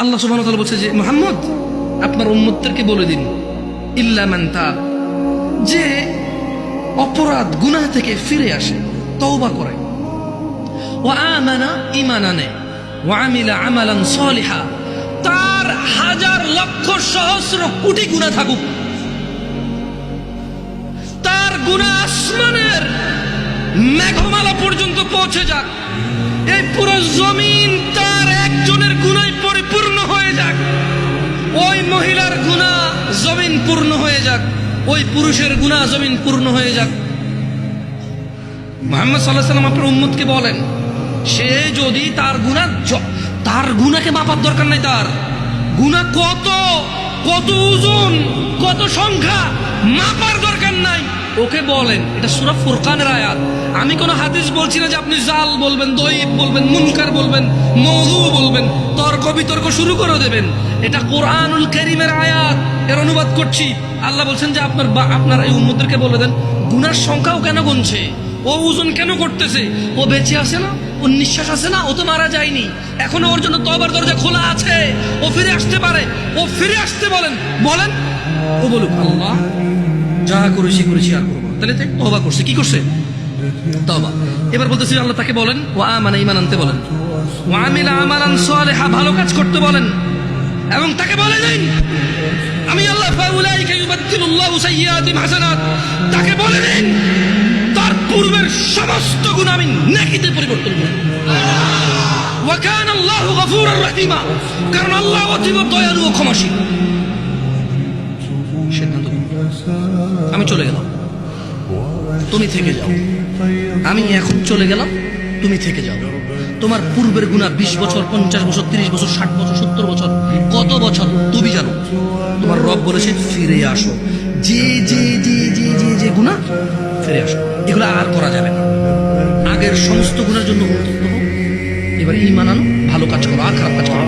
আল্লাহ সুবহান বলছে যে, মোহাম্মদ, আপনার উম্মতদেরকে বলে দিন। ইল্লা মান তাব। যে অপরাধ, গুনাহ থেকে ফিরে আসে, তওবা করে। ও আমানা ইমান আনে ও আমিলা আমালান সলিহা। তার হাজার লক্ষ সহস্র কোটি গুণা থাকুক। তার গুণা আসমানের মেঘমালা পর্যন্ত পৌঁছে যাক। এই পুরো জমিন তার একজনের গুণায় পরিপূর্ণ ওই মহিলার গুণা জমিন পূর্ণ হয়ে যাক, ওই পুরুষের গুণা জমিন পূর্ণ হয়ে যাক। মোহাম্মদ সাল্লাহ সাল্লাম আপনার উম্মতকে বলেন, সে যদি তার গুণা তার গুণাকে মাপার দরকার নাই তার। গুণা কত? কত ওজন, কত সংখ্যা, মাপার দরকার নাই। ওকে বলেন, এটা সুরা ফুরকানের আয়াত। আমি কোনো হাদিস বলছি না যে আপনি জাল বলবেন, দইব বলবেন, মুনকার বলবেন মৌদু বলবেন, তর্ক বিতর্ক শুরু করে দেবেন। এটা কোরআনুল করিমের আয়াত, এর অনুবাদ করছি। আল্লাহ বলছেন যে আপনার বা- আপনার এই উম্মদেরকে বলে দেন, গুনার সংখ্যাও কেন গুনছে? ও ওজন কেন করতেছে? ও বেঁচে আছে না? ও নিঃশ্বাস আছে না? ও তো মারা যায়নি। এখনও ওর জন্য তবার দরজা খোলা আছে। ও ফিরে আসতে পারে। ও ফিরে আসতে বলেন। বলেন। ও বলুক, আল্লাহ, যা করেছি করেছি, আর করব। তাহলে তবা করছে। কি করছে? তবা এবার বলতেছি, আল্লাহ তাকে বলেন ও মানে ইমান আনতে বলেন। ও আমিলা আমালান সালেহা, ভালো কাজ করতে বলেন। এবং তাকে বলে দিন, আমি আল্লাহ, ফাউলাইকা ইউবাদদিলুল্লাহু সাইয়্যাতিহিম হাসানাত, তাকে বলে দিন। পূর্বের সমস্ত গুণ আমি নেকিতে পরিবর্তন করি। ওয়া কানা আল্লাহু কারণ আল্লাহ অতীব দয়ালু ও সিদ্ধান্ত আমি চলে গেলাম। তুমি থেকে যাও। আমি এখন চলে গেলাম। তুমি থেকে যাও। তোমার পূর্বের গুণা বিশ বছর, পঞ্চাশ বছর, তিরিশ বছর, ষাট বছর, সত্তর বছর, কত বছর, তুমি জানো। তোমার রব বলেছে, ফিরে আসো। যে যে যে গুণা ফিরে আসো এগুলো আর করা যাবে না। আগের সমস্ত গুণার জন্য হোক এবার ইমান আনো, ভালো কাজ করো, আর খারাপ কাজ করো